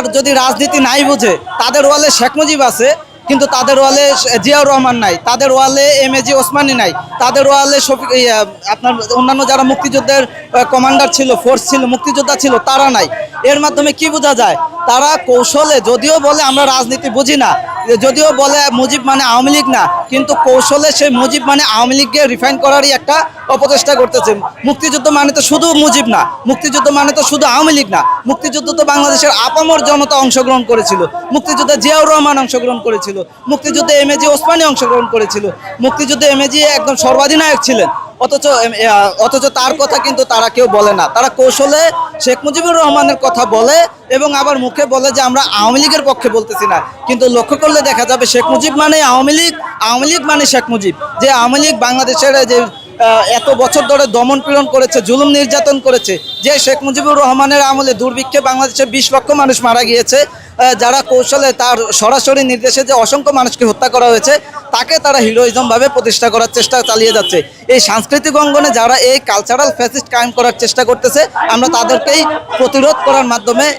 আর যদি রাজনীতি নাই বুঝে, তাদের ওয়ালে শেখ মুজিব আছে, কিন্তু তাদের ওয়ালে জিয়াউর রহমান নাই, তাদের ওয়ালে এম এ জি ওসমানী নাই, তাদের ওয়ালে শফিক আপনার অন্যান্য যারা মুক্তিযুদ্ধের কমান্ডার ছিল, ফোর্স ছিল, মুক্তিযোদ্ধা ছিল, তারা নাই। এর মাধ্যমে কি বোঝা যায়? তারা কৌশলে, যদিও বলে আমরা রাজনীতি বুঝি না, যদিও বলে মুজিব মানে আওয়ামী লীগ না, কিন্তু কৌশলে সেই মুজিব মানে আওয়ামী লীগকে রিফাইন করারই একটা অপচেষ্টা করতেছে। মুক্তিযুদ্ধ মানে তো শুধু মুজিব না, মুক্তিযুদ্ধ মানে তো শুধু আওয়ামী লীগ না, মুক্তিযুদ্ধ তো বাংলাদেশের আপামর জনতা অংশগ্রহণ করেছিল, মুক্তিযুদ্ধে জিয়াউর রহমান অংশগ্রহণ করেছিল, মুক্তিযুদ্ধে এম এ জি ওসমানী অংশগ্রহণ করেছিল, মুক্তিযুদ্ধে এম এ জি একদম সর্বাধিনায়ক ছিলেন, অথচ অথচ তার কথা কিন্তু তারা কেউ বলে না। তারা কৌশলে শেখ মুজিবুর রহমানের কথা বলে এবং আবার মুখে বলে যে আমরা আওয়ামী লীগের পক্ষে বলতেছি না। কিন্তু লক্ষ্য করলে দেখা যাবে শেখ মুজিব মানে আওয়ামী লীগ আওয়ামী লীগ মানে শেখ মুজিব। যে আওয়ামী লীগ বাংলাদেশের যে এত বছর ধরে দমন পীড়ন করেছে, জুলুম নির্যাতন করেছে, যে শেখ মুজিবুর রহমানের আমলে দুর্ভিক্ষে বাংলাদেশে বিশ লক্ষ মানুষ মারা গিয়েছে যারা কৌশলে তার সরাসরি নির্দেশে যে অসংখ্য মানুষকে হত্যা করা হয়েছে, তাকে তারা হিরোইজমভাবে প্রতিষ্ঠা করার চেষ্টা চালিয়ে যাচ্ছে। এই সাংস্কৃতিক অঙ্গনে যারা এই কালচারাল ফ্যাসিস্ট কায়েম করার চেষ্টা করতেছে, আমরা তাদেরকেই প্রতিরোধ করার মাধ্যমে